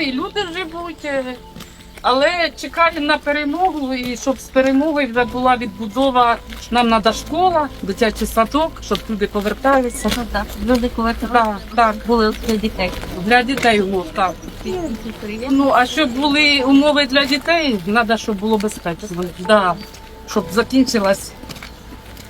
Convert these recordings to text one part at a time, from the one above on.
і люди живуть. е, Але чекаємо на перемогу, і щоб з перемогою вже була відбудова. Нам треба школа, дитячий садок, щоб люди поверталися. Ну так, люди коли Так, так, були для дітей. для дітей умов, так. Ну, а щоб були умови для дітей, треба, щоб було безпечно. Да. Щоб закінчилась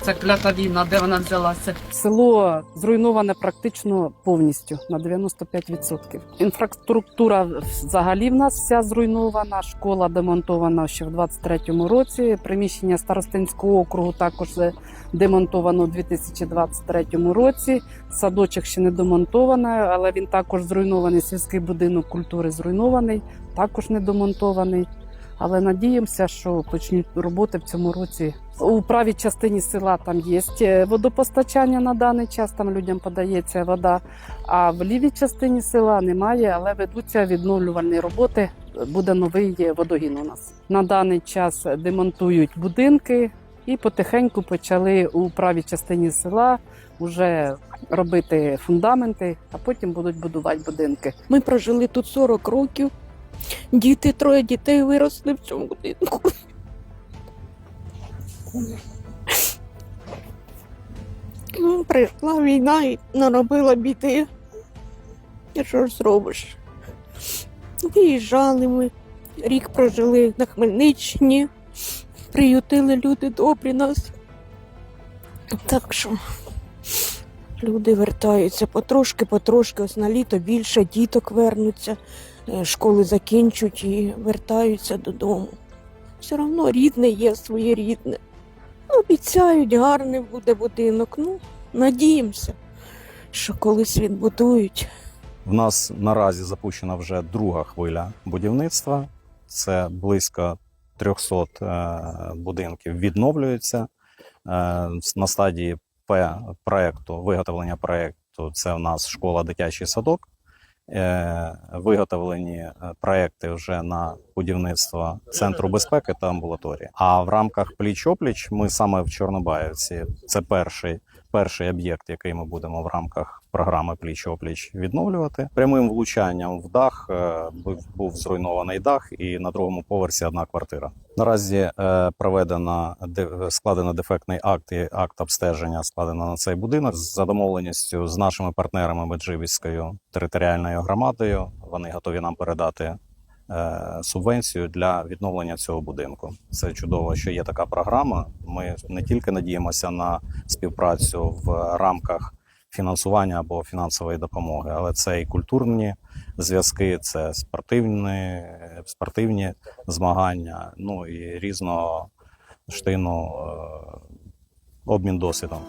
ця клята війна, де вона взялася. Село зруйноване практично повністю на 95%. Інфраструктура взагалі в нас вся зруйнована. Школа демонтована ще в 23-му році. Приміщення старостинського округу також демонтовано у 2023 році. Садочок ще не домонтований, але він також зруйнований. Сільський будинок культури зруйнований, також не домонтований. Але надіємося, що почнуть роботи в цьому році. У правій частині села там є е, водопостачання на даний час, там людям подається вода. А в лівій частині села немає, але ведуться відновлювальні роботи. Буде новий е, водогін у нас. На даний час демонтують будинки і потихеньку почали у правій частині села вже робити фундаменти, а потім будуть будувати будинки. Ми прожили тут 40 років. Діти, троє дітей виросли в цьому будинку. Ну, Прийшла війна і наробила біди. І що ж зробиш? Виїжджали ми, рік прожили на Хмельниччині, приютили люди добрі нас. Так що люди вертаються потрошки, потрошки, ось на літо більше діток вернуться школи закінчують і вертаються додому. Все одно рідне є своє рідне. Ну, Обіцяють, гарний буде будинок. Ну, надіємося, що колись відбудують. В нас наразі запущена вже друга хвиля будівництва. Це близько 300 е, будинків відновлюється. Е, На стадії П проекту, виготовлення проекту, це в нас школа дитячий садок. Е, Виготовлені е, проекти вже на будівництво центру безпеки та амбулаторії. А в рамках пліч-опліч ми саме в Чорнобаївці. Це перший, перший об'єкт, який ми будемо в рамках програми пліч-опліч відновлювати. Прямим влучанням в дах е, був, зруйнований дах, і на другому поверсі одна квартира. Наразі е, проведено де- складено дефектний акт і акт обстеження складено на цей будинок за домовленістю з нашими партнерами Меджибіською територіальною громадою. Вони готові нам передати е, субвенцію для відновлення цього будинку. Це чудово, що є така програма. Ми не тільки надіємося на співпрацю в рамках фінансування або фінансової допомоги, але це і культурні зв'язки, це спортивні, спортивні змагання, ну і різного штину е, обмін досвідом.